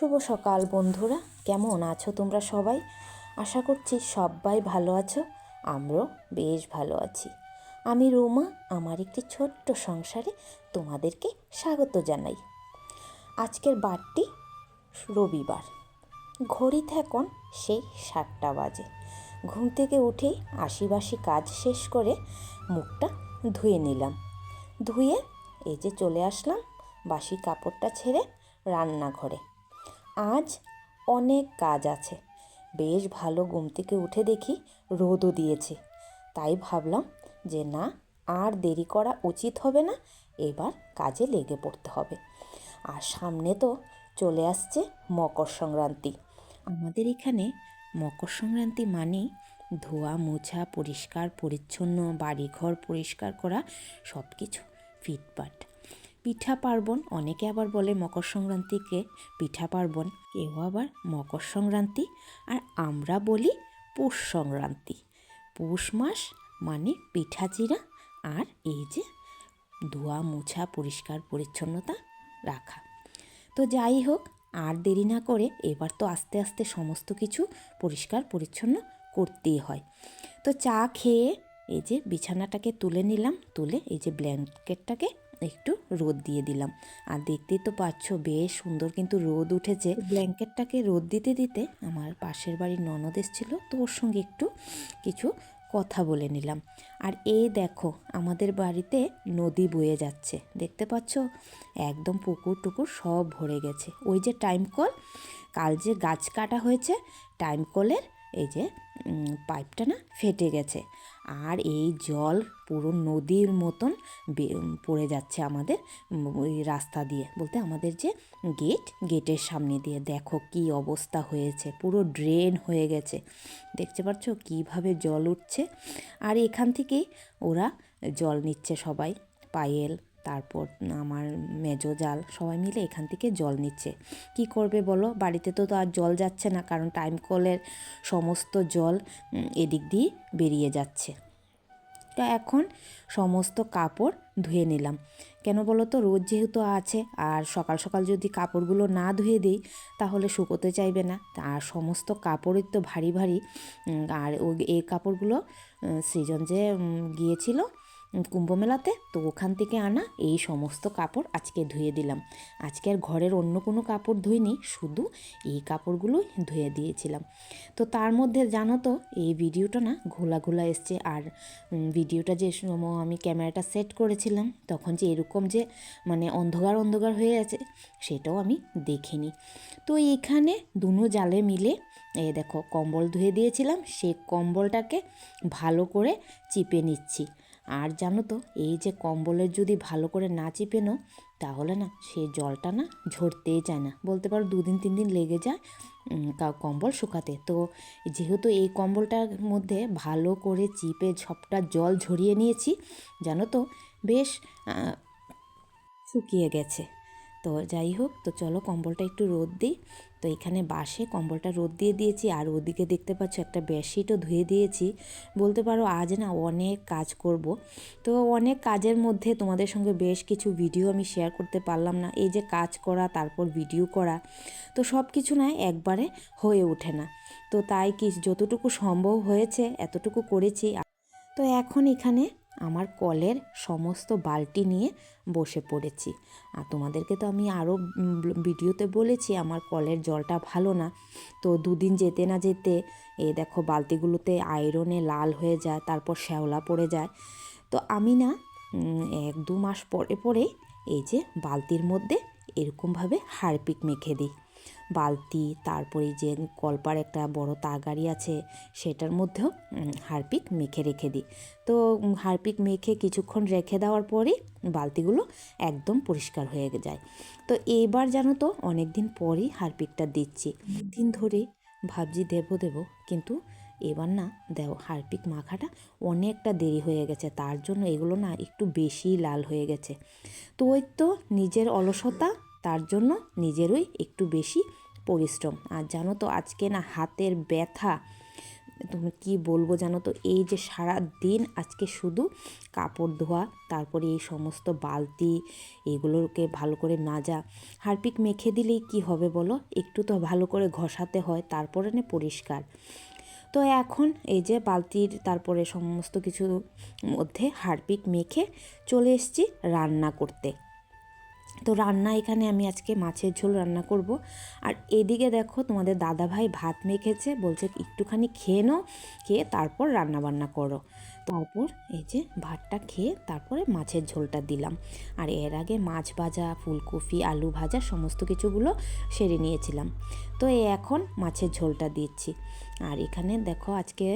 শুভ সকাল বন্ধুরা। কেমন আছো তোমরা সবাই? আশা করছি সবাই ভালো আছো। আমরাও বেশ ভালো আছি। আমি রোমা, আমার একটি ছোট্ট সংসারে তোমাদেরকে স্বাগত জানাই। আজকের বারটি রবিবার। ঘড়িতে এখন সেই সাতটা বাজে। ঘুম থেকে উঠেই আশিবাসি কাজ শেষ করে মুখটা ধুয়ে নিলাম। ধুয়ে এই যে চলে আসলাম বাসি কাপড়টা ছেড়ে রান্নাঘরে। আজ অনেক কাজ আছে। বেশ ভালো ঘুম থেকে উঠে দেখি রোদও দিয়েছে। তাই ভাবলাম যে না, আর দেরি করা উচিত হবে না, এবার কাজে লেগে পড়তে হবে। আর সামনে তো চলে আসছে মকর সংক্রান্তি। আমাদের এখানে মকর সংক্রান্তি মানেই ধোয়া, মোছা, পরিষ্কার, পরিচ্ছন্ন, বাড়িঘর পরিষ্কার করা সব কিছু ফিটপাট পিঠা পার্বণ, অনেকে আবার বলে মকর সংক্রান্তিকে পিঠা পার্বণ, কেউ আবার মকর সংক্রান্তি, আর আমরা বলি পৌষ সংক্রান্তি। পৌষ মাস মানে পিঠা চিরা আর এই যে ধোয়া, মোছা, পরিষ্কার, পরিচ্ছন্নতা রাখা। তো যাই হোক, আর দেরি না করে এবার তো আস্তে আস্তে সমস্ত কিছু পরিষ্কার, পরিচ্ছন্ন করতেই হয়। তো চা খেয়ে এই যে বিছানাটাকে তুলে নিলাম, তুলে এই যে ব্ল্যাঙ্কেটটাকে একটু রোদ দিয়ে দিলাম। আর দেখতেই তো পাচ্ছ, বেশ সুন্দর কিন্তু রোদ উঠেছে। ব্ল্যাঙ্কেটটাকে রোদ দিতে দিতে আমার পাশের বাড়ির ননদ এসেছিল, তো ওর সঙ্গে একটু কিছু কথা বলে নিলাম। আর এই দেখো, আমাদের বাড়িতে নদী বয়ে যাচ্ছে। দেখতে পাচ্ছ? একদম পুকুর টুকুর সব ভরে গেছে। ওই যে টাইম কল কাল যে গাছ কাটা হয়েছে টাইম কলের এই যে পাইপটা না ফেটে গেছে। আর এই জল পুরো নদীর মতন পড়ে যাচ্ছে আমাদের ওই রাস্তা দিয়ে। বলতে আমাদের যে গেট, গেটের সামনে দিয়ে। দেখো কি অবস্থা হয়েছে, পুরো ড্রেন হয়ে গেছে। দেখতে পাচ্ছ কীভাবে জল উঠছে। আর এখান থেকেই ওরা জল নিচ্ছে সবাই, পায়েল তারপর আমার মেজো জাল সবাই মিলে এখান থেকে জল নিচ্ছে। কি করবে বলো? বাড়িতে তো আর জল যাচ্ছে না, কারণ টাইম কলের সমস্ত জল এদিক দিয়ে বেরিয়ে যাচ্ছে। তো এখন সমস্ত কাপড় ধুয়ে নিলাম। কেন বলো তো? রোদ যেহেতু আছে, আর সকাল সকাল যদি কাপড়গুলো না ধুয়ে দিই, তাহলে শুকোতে চাইবে না। আর সমস্ত কাপড়ের তো ভারী ভারী আর এই কাপড়গুলো সৃজন যে গিয়েছিল কুম্ভমেলাতে তো ওখান থেকে আনা এই সমস্ত কাপড় আজকে ধুয়ে দিলাম। আজকে আর ঘরের অন্য কোনো কাপড় ধুইনি, শুধু এই কাপড়গুলোই ধুয়ে দিয়েছিলাম। তো তার মধ্যে জানো তো, এই ভিডিওটা না ঘোলা ঘোলা এসছে আর ভিডিওটা যে সময় আমি ক্যামেরাটা সেট করেছিলাম, তখন যে এরকম যে মানে অন্ধকার অন্ধকার হয়ে আছে, সেটাও আমি দেখিনি। তো এখানে দুনো জালে মিলে, এ দেখো কম্বল ধুয়ে দিয়েছিলাম সেই কম্বলটাকে ভালো করে চিপে নিচ্ছি। আর জানো তো, এই যে কম্বলের যদি ভালো করে না চিপেনো তাহলে না সে জলটা না ঝরতেই চায় না। বলতে পারো দুদিন তিন দিন লেগে যায় কম্বল শুকাতে। তো যেহেতু এই কম্বলটার মধ্যে ভালো করে চিপে সবটা জল ঝরিয়ে নিয়েছি, জানো তো, বেশ শুকিয়ে গেছে। তো যাই হোক, তো চলো কম্বলটা একটু রোদ দিই। তো এখানে বাসে কম্বলটা রোদ দিয়ে দিয়েছি আর ওদিকে দেখতে পাচ্ছ একটা বেডশিটও ধুয়ে দিয়েছি। বলতে পারো আজ না অনেক কাজ করব। তো অনেক কাজের মধ্যে তোমাদের সঙ্গে বেশ কিছু ভিডিও আমি শেয়ার করতে পারলাম না। এই যে কাজ করা, তারপর ভিডিও করা, তো সব কিছু না একবারে হয়ে ওঠে না। তো তাই কি, যতটুকু সম্ভব হয়েছে এতটুকু করেছি। তো এখন এখানে আমার কলের সমস্ত বালতি নিয়ে বসে পড়েছি। আর তোমাদেরকে তো আমি আরও ভিডিওতে বলেছি, আমার কলের জলটা ভালো না। তো দুদিন যেতে না যেতে এ দেখো বালতিগুলোতে আয়রনে লাল হয়ে যায়, তারপর শ্যাওলা পড়ে যায়। তো আমি না এক দু মাস পরে পরে এই যে বালতির মধ্যে এরকমভাবে হারপিক মেখে দিই। বালতি, তারপরে যে কলপার একটা বড় তাগাড়ি আছে, সেটার মধ্যেও হারপিক মেখে রেখে দিই। তো হারপিক মেখে কিছুক্ষণ রেখে দেওয়ার পরেই বালতিগুলো একদম পরিষ্কার হয়ে যায়। তো এবার জানো তো অনেক দিন পরেই হারপিকটা দিচ্ছি। দিন ধরে ভাবছি দেবো দেবো, কিন্তু এবার না, দেও, হারপিক মাখাটা অনেকটা দেরি হয়ে গেছে। তার জন্য এগুলো না একটু বেশি লাল হয়ে গেছে। তো ওই তো নিজের অলসতা তার জন্য নিজেরই একটু বেশি পরিশ্রম। আর জানো তো আজকে না হাতের ব্যথা তুমি কি বলব জানো তো? এই যে সারা দিন আজকে শুধু কাপড় ধোয়া, তারপরে এই সমস্ত বালতি এগুলোকে ভালো করে মাজা, হারপিক মেখে দিলেই কি হবে বলো? একটু তো ভালো করে ঘষাতে হয়, তারপরে নে পরিষ্কার। তো এখন এই যে বালতির তারপরে সমস্ত কিছু মধ্যে হারপিক মেখে চলে এসেছি রান্না করতে। তো রান্না এখানে আমি আজকে মাছের ঝোল রান্না করব। আর এদিকে দেখো তোমাদের দাদা ভাই ভাত মেখেছে, বলছে একটুখানি খেয়ে নাও, খেয়ে তারপর রান্না বান্না করো। তারপর এই যে ভাতটা খেয়ে তারপরে মাছের ঝোলটা দিলাম। আর এর আগে মাছ ভাজা, ফুলকপি, আলু ভাজা সমস্ত কিছুগুলো সেরে নিয়েছিলাম। তো এখন মাছের ঝোলটা দিচ্ছি। আর এখানে দেখো আজকে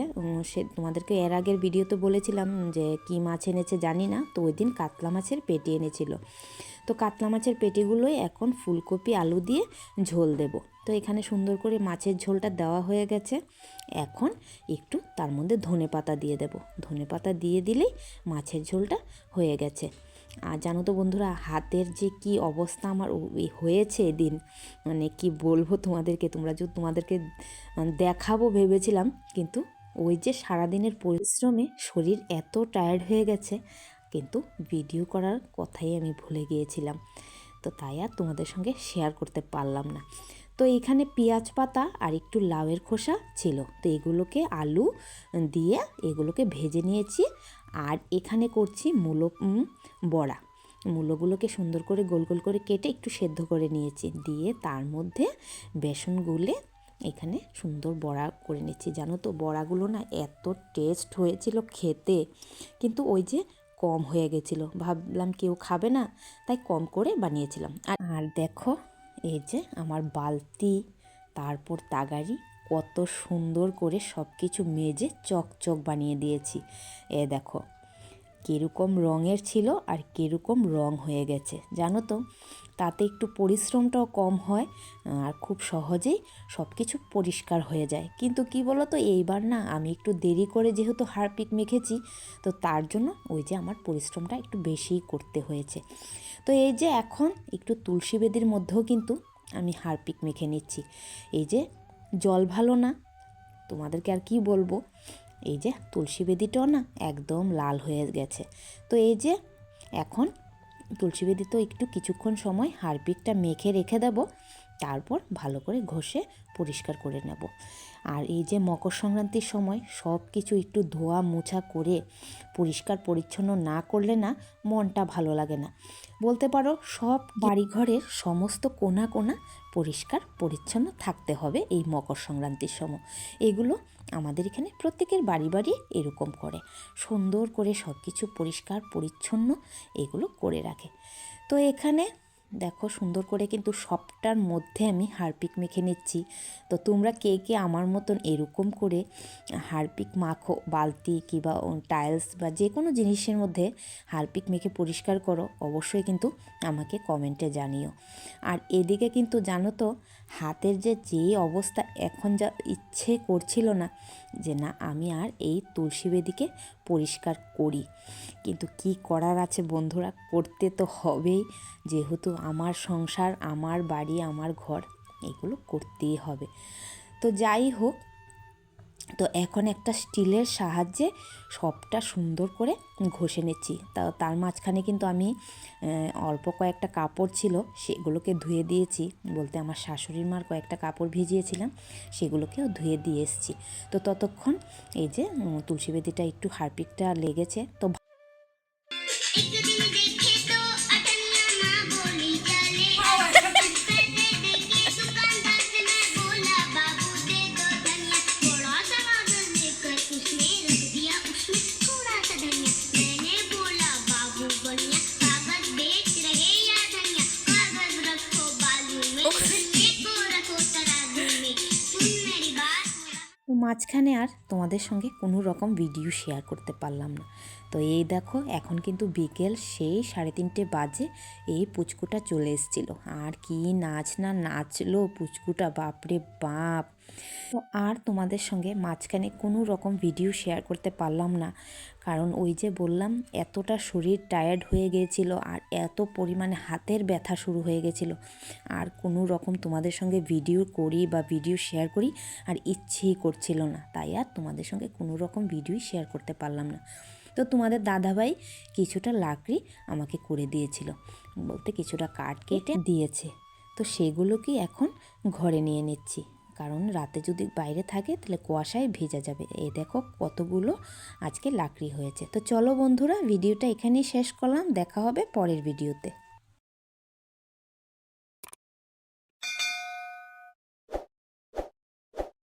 সে তোমাদেরকে এর আগের ভিডিওতে বলেছিলাম যে কি মাছ এনেছে জানি না, তো ওই দিন কাতলা মাছের পেটি এনেছিল। তো কাতলা মাছের পেটিগুলোই এখন ফুলকপি, আলু দিয়ে ঝোল দেব। তো এখানে সুন্দর করে মাছের ঝোলটা দেওয়া হয়ে গেছে। এখন একটু তার মধ্যে ধনে পাতা দিয়ে দেব। ধনে পাতা দিয়ে দিলেই মাছের ঝোলটা হয়ে গেছে। আর জানো তো বন্ধুরা, হাতের যে কি অবস্থা আমার হয়েছে এদিন মানে কি বলব তোমাদেরকে, তোমরা যদি তোমাদেরকে দেখাবো ভেবেছিলাম, কিন্তু ওই যে সারাদিনের পরিশ্রমে শরীর এত টায়ার্ড হয়ে গেছে কিন্তু ভিডিও করার কথাই আমি ভুলে গিয়েছিলাম। তো তাই আর তোমাদের সঙ্গে শেয়ার করতে পারলাম না। তো এখানে পেঁয়াজ পাতা আর একটু লাউয়ের খোসা ছিল। তো এগুলোকে আলু দিয়ে এগুলোকে ভেজে নিয়েছি আর এখানে করছি মূলো বড়া। মূলোগুলোকে সুন্দর করে গোল গোল করে কেটে একটু সেদ্ধ করে নিয়েছি। দিয়ে তার মধ্যে বেসন গুলে এখানে সুন্দর বড়া করে নিচ্ছি। জানো তো, বড়াগুলো না এত টেস্ট হয়েছিল খেতে। কিন্তু ওই যে কম হয়ে গেছিল। ভাবলাম কেউ খাবে না, তাই কম করে বানিয়েছিলাম। আর দেখো, এই যে আমার বালতি, তারপর তাগারি, কত সুন্দর করে সব কিছু মেজে চকচক বানিয়ে দিয়েছি। এ দেখো, কীরকম রঙের ছিল আর কীরকম রং হয়ে গেছে। জানো তো তাতে একটু পরিশ্রমটাও কম হয়, আর খুব সহজেই সব কিছু পরিষ্কার হয়ে যায়। কিন্তু কি বলো তো এইবার না আমি একটু দেরি করে যেহেতু হারপিক মেখেছি, তো তার জন্য ওই যে আমার পরিশ্রমটা একটু বেশিই করতে হয়েছে। তো এই যে এখন একটু তুলসী বেদির মধ্যেও কিন্তু আমি হারপিক মেখে নিচ্ছি। এই যে জল ভালো না, তোমাদেরকে আর কি বলব, এই যে তুলসী বেদিটাও না একদম লাল হয়ে গেছে। তো এই যে এখন তুলসী বেদিতেও একটু কিছুক্ষণ সময় হারপিকটা মেখে রেখে দেব। তারপর ভালো করে ঘষে পরিষ্কার করে নেব। আর এই যে মকর সংক্রান্তির সময় সব কিছু একটু ধোয়া মোছা করে পরিষ্কার পরিচ্ছন্ন না করলে না মনটা ভালো লাগে না। বলতে পারো সব বাড়িঘরের সমস্ত কোনা কোনা পরিষ্কার পরিচ্ছন্ন থাকতে হবে এই মকর সংক্রান্তির সময়। এগুলো আমাদের এখানে প্রত্যেকের বাড়ি বাড়ি এরকম করে। সুন্দর করে সব কিছু পরিষ্কার পরিচ্ছন্ন এগুলো করে রাখে। তো এখানে দেখো সুন্দর করে কিন্তু সবটার মধ্যে আমি হারপিক মেখে নিচ্ছি। তো তোমরা কে কে আমার মতন এরকম করে হারপিক মাখো, বালতি কিংবা টাইলস বা যে কোনো জিনিসের মধ্যে হারপিক মেখে পরিষ্কার করো, অবশ্যই কিন্তু আমাকে কমেন্টে জানিও। আর এদিকে কিন্তু জানো তো, হাতের যে যে অবস্থা এখন যা ইচ্ছে করছিল না যে না, আমি আর এই তুলসী বেদিকে পরিষ্কার করি। কিন্তু কি করার আছে বন্ধুরা, করতে তো হবেই। যেহেতু আমার সংসার, আমার বাড়ি, আমার ঘর, এগুলো করতেই হবে। তো যাই হোক, তো এখন একটা স্টিলের সাহায্যে সবটা সুন্দর করে ঘষে নিচ্ছি। তা তার মাঝখানে কিন্তু আমি অল্প কয়েকটা কাপড় ছিল, সেগুলোকে ধুয়ে দিয়েছি। বলতে আমার শাশুড়ির মার কয়েকটা কাপড় ভিজিয়েছিলাম, সেগুলোকেও ধুয়ে দিয়ে এসেছি। তো ততক্ষণ এই যে তুলসী বেদিটা একটু হারপিকটা লেগেছে, তো তোমাদের সঙ্গে কোনো রকম ভিডিও শেয়ার করতে পারলাম না। তো এই দেখো, এখন কিন্তু বিকেল সেই সাড়ে তিনটে বাজে, এই পুচকুটা চলে এসেছিল। আর কি নাচ না নাচলো পুচকুটা, বাপরে বাপ। তো আর তোমাদের সঙ্গে মাঝখানে কোনো রকম ভিডিও শেয়ার করতে পারলাম না। কারণ ওই যে বললাম, এতটা শরীর টায়ার্ড হয়ে গিয়েছিল আর এত পরিমাণে হাতের ব্যথা শুরু হয়ে গেছিল আর কোনো রকম তোমাদের সঙ্গে ভিডিও করি বা ভিডিও শেয়ার করি আর ইচ্ছেই করছিল না। তাই আর তোমাদের সঙ্গে কোনো রকম ভিডিওই শেয়ার করতে পারলাম না। তো তোমাদের দাদাভাই কিছুটা লাকড়ি আমাকে করে দিয়েছিল। বলতে কিছুটা কাঠ কেটে দিয়েছে। তো সেগুলোকে এখন ঘরে নিয়ে নিচ্ছি। কারণ রাতে যদি বাইরে থাকে, তাহলে কুয়াশায় ভেজা যাবে। এ দেখো কতগুলো আজকে লাকড়ি হয়েছে। তো চলো বন্ধুরা, ভিডিওটা এখানেই শেষ করলাম। দেখা হবে পরের ভিডিওতে।